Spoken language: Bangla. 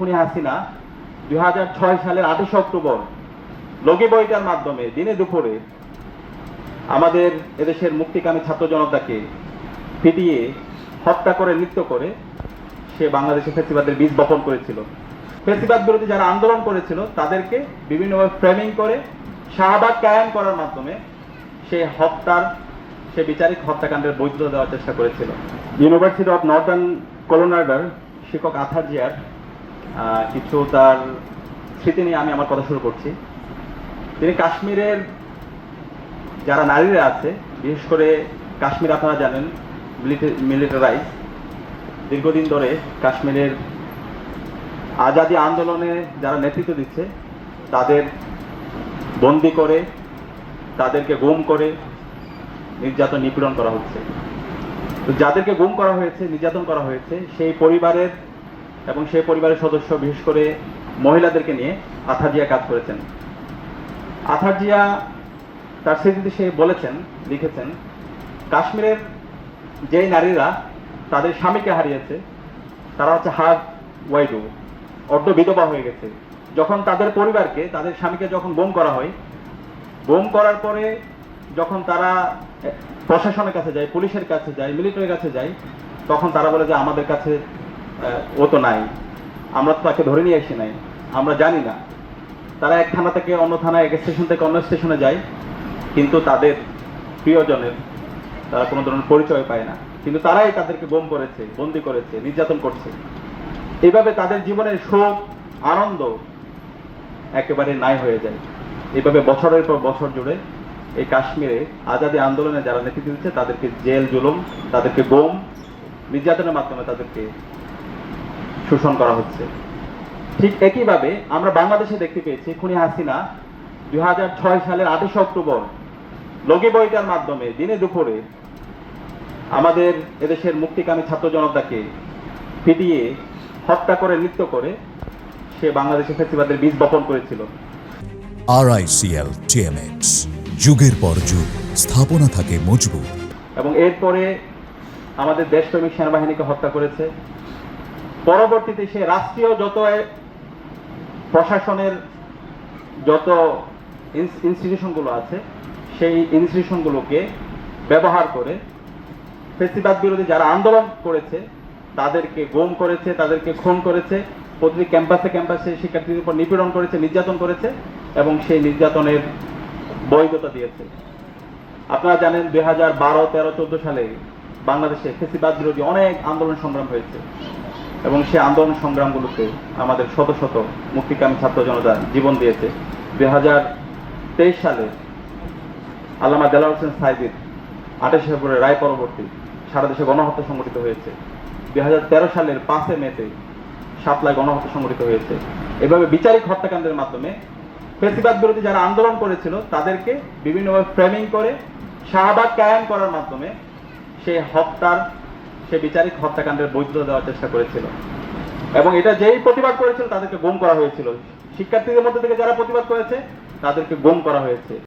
খুনি হাসিনা দুই হাজার ছয় সালের আঠাশে অক্টোবর লগি বইটার মাধ্যমে দিনে দুপুরে আমাদের এদেশের মুক্তিকামী ছাত্র জনতাকে পিটিয়ে হত্যা করে, নৃত্য করে সে বাংলাদেশে বীজ বপন করেছিল। বিরোধী যারা আন্দোলন করেছিল, তাদেরকে বিভিন্নভাবে ফ্রেমিং করে, শাহবাগ কায়েম করার মাধ্যমে সে হত্যার, সে বিচারিক হত্যাকাণ্ডের বৈধতা দেওয়ার চেষ্টা করেছিল। ইউনিভার্সিটি অফ নর্দার্ন কলোনার্ডার শিক্ষক আথার জিয়ার কিছু তার স্মৃতি নিয়ে আমি আমার কথা শুরু করছি। তিনি কাশ্মীরের যারা নারীরা আছে, বিশেষ করে কাশ্মীর আপনারা জানেন মিলিটারাইজ দীর্ঘদিন ধরে কাশ্মীরের আজাদি আন্দোলনে যারা নেতৃত্ব দিচ্ছে, তাদের বন্দি করে, তাদেরকে গুম করে নির্যাতন, নিপীড়ন করা হচ্ছে। তো যাদেরকে গুম করা হয়েছে, নির্যাতন করা হয়েছে, সেই পরিবারের এবং সেই পরিবারের সদস্য, বিশেষ করে মহিলাদেরকে নিয়ে আথাজিয়া কাজ করেছেন। আথাজিয়া তার স্মৃতিতে সে বলেছেন, লিখেছেন, কাশ্মীরের যেই নারীরা তাদের স্বামীকে হারিয়েছে, তারা হচ্ছে হার্ড ওয়াইডু, অর্ধ বিধবা হয়ে গেছে। যখন তাদের পরিবারকে, তাদের স্বামীকে যখন বোম করা হয়, বোম করার পরে যখন তারা প্রশাসনের কাছে যায়, পুলিশের কাছে যায়, মিলিটারির কাছে যায়, তখন তারা বলে যে আমাদের কাছে ও তো নাই। আমরা তো তাকে ধরে নিয়ে এসে নাই। আমরা জানি না। তারা এক থানা থেকে অন্য থানায়, এক স্টেশন থেকে অন্য স্টেশনে যায়। কিন্তু তাদের প্রিয়জনের, তারা কোনো ধরনের পরিচয় পায় না। কিন্তু তারাই তাদেরকে বোম করেছে, বন্দি করেছে, নির্যাতন করছে। এইভাবে তাদের জীবনের সুখ আনন্দ একেবারে নাই হয়ে যায়। এইভাবে বছরের পর বছর জুড়ে এই কাশ্মীরে আজাদি আন্দোলনে যারা নেতৃত্ব দিচ্ছে, তাদেরকে জেল, জুলুম, তাদেরকে বোম, নির্যাতনের মাধ্যমে তাদেরকে শোষণ করা হচ্ছে। ঠিক একইভাবে আমরা বাংলাদেশে দেখতে পেয়েছি খুনি হাসিনা দুই হাজার ছয় সালের আঠাশে অক্টোবর লগি বইটার মাধ্যমে দিনে দুপুরে আমাদের এদেশের মুক্তিকামী ছাত্র জনতাকে পিটিয়ে হত্যা করে নৃত্য করে সে বাংলাদেশে ফেসিবাদের বীজ বপন করেছিল। টিএমএক্স যুগের পর যুগ স্থাপনা থাকে মজবুত। এবং এরপরে আমাদের দেশপ্রেমিক সেনাবাহিনীকে হত্যা করেছে। পরবর্তীতে সে রাষ্ট্রীয় যত প্রশাসনের যত ইনস্টিটিউশনগুলো আছে, সেই ইনস্টিটিউশনগুলোকে ব্যবহার করে ফেসিবাদ বিরোধী যারা আন্দোলন করেছে, তাদেরকে গুম করেছে, তাদেরকে খুন করেছে, প্রতিটি ক্যাম্পাসে ক্যাম্পাসে শিক্ষার্থীদের উপর নিপীড়ন করেছে, নির্যাতন করেছে এবং সেই নির্যাতনের বৈধতা দিয়েছে। আপনারা জানেন দুই হাজার বারো তেরো চোদ্দ সালে বাংলাদেশে ফেসিবাদ বিরোধী অনেক আন্দোলন সংগ্রাম হয়েছে। এবং সেই আন্দোলন সংগ্রামগুলোতে আমাদের শত শত মুক্তিকামী ছাত্র জনতা জীবন দিয়েছে। দুই হাজার তেইশ সালে আল্লামা দেলার হোসেন সাইদির আঠাশে ফেব্রুয়ারি রায় পরবর্তী সারা দেশে গণহত্যা সংগঠিত হয়েছে। দুই হাজার তেরো সালের পাঁচে মেতে সাতলায় গণহত্যা সংগঠিত হয়েছে। এভাবে বিচারিক হত্যাকাণ্ডের মাধ্যমে ফেসিবাদ বিরোধী যারা আন্দোলন করেছিল, তাদেরকে বিভিন্নভাবে ফ্রেমিং করে শাহবাগ কায়েম করার মাধ্যমে সেই হত্যার সে বিচারিক হত্যাকাণ্ডের বৈধতা দেওয়ার চেষ্টা করেছিল। এবং এটা যেই প্রতিবাদ করেছিল, তাদেরকে গুম করা হয়েছিল। শিক্ষার্থীদের মধ্যে থেকে যারা প্রতিবাদ করেছে, তাদেরকে গুম করা হয়েছে।